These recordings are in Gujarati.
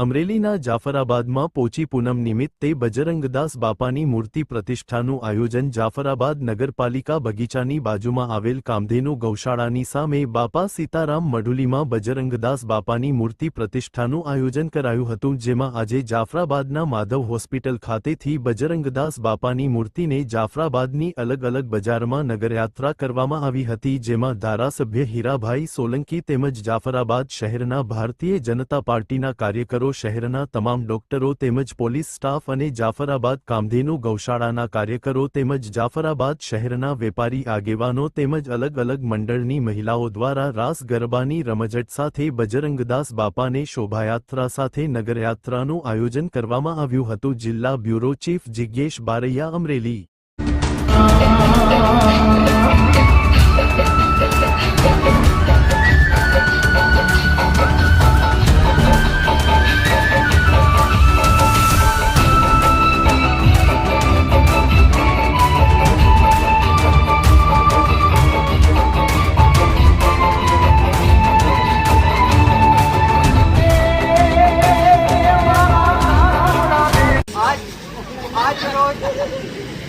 અમરેલીના જાફરાબાદમાં પોચી પૂનમ નિમિત્તે બજરંગદાસ બાપાની મૂર્તિ પ્રતિષ્ઠાનું આયોજન જાફરાબાદ નગરપાલિકા બગીચાની બાજુમાં આવેલ કામધેનુ ગૌશાળાની સામે બાપા સીતારામ મઢુલીમાં બજરંગદાસ બાપાની મૂર્તિ પ્રતિષ્ઠાનું આયોજન કરાયું હતું, જેમાં આજે જાફરાબાદના માધવ હોસ્પિટલ ખાતેથી બજરંગદાસ બાપાની મૂર્તિને જાફરાબાદની અલગ અલગ બજારમાં નગરયાત્રા કરવામાં આવી હતી, જેમાં ધારાસભ્ય હીરાભાઈ સોલંકી તેમજ જાફરાબાદ શહેરના ભારતીય જનતા પાર્ટીના કાર્યકરો શહેરના તમામ ડોક્ટરો તેમજ પોલીસ સ્ટાફ અને જાફરાબાદ કામધેનુ ગૌશાળાના કાર્યકરો તેમજ જાફરાબાદ શહેરના વેપારી આગેવાનો તેમજ અલગ અલગ મંડળની મહિલાઓ દ્વારા રાસ ગરબાની રમઝટ સાથે બજરંગદાસ બાપાને શોભાયાત્રા સાથે નગરયાત્રાનું આયોજન કરવામાં આવ્યું હતું. જિલ્લા bureau chief Jignesh Baraiya Amreli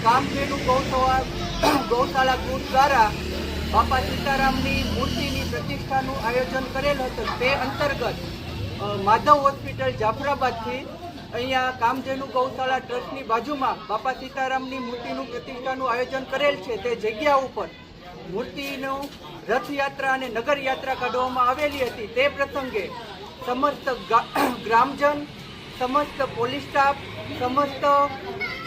Kamdhenu Gaushala Gaushala group દ્વારા બાપા સીતારામની મૂર્તિની પ્રતિષ્ઠાનું આયોજન કરેલ હતું. તે અંતર્ગત માધવ હોસ્પિટલ જાફરાબાદથી અહીંયા કામધેનુ ગૌશાળા ટ્રસ્ટની બાજુમાં બાપા સીતારામની મૂર્તિનું પ્રતિષ્ઠાનું આયોજન કરેલ છે. તે જગ્યા ઉપર મૂર્તિનું રથયાત્રા અને નગરયાત્રા કાઢવામાં આવેલી હતી. તે પ્રસંગે સમસ્ત ગ્રામજન, સમસ્ત પોલીસ સ્ટાફ, સમસ્ત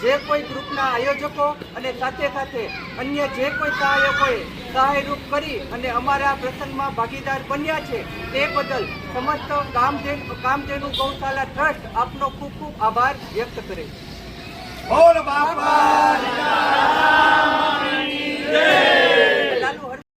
જે કોઈ ગ્રુપના આયોજકો અને સાથે સાથે અન્ય જે કોઈ સહાયકોએ સહાયરૂપ કરી અને અમારા પ્રસંગમાં ભાગીદાર બન્યા છે, તે બદલ સમસ્ત કામધેન કામધેનુ ગૌશાલા ટ્રસ્ટ આપનો ખૂબ ખૂબ આભાર વ્યક્ત કરે છે. બોલ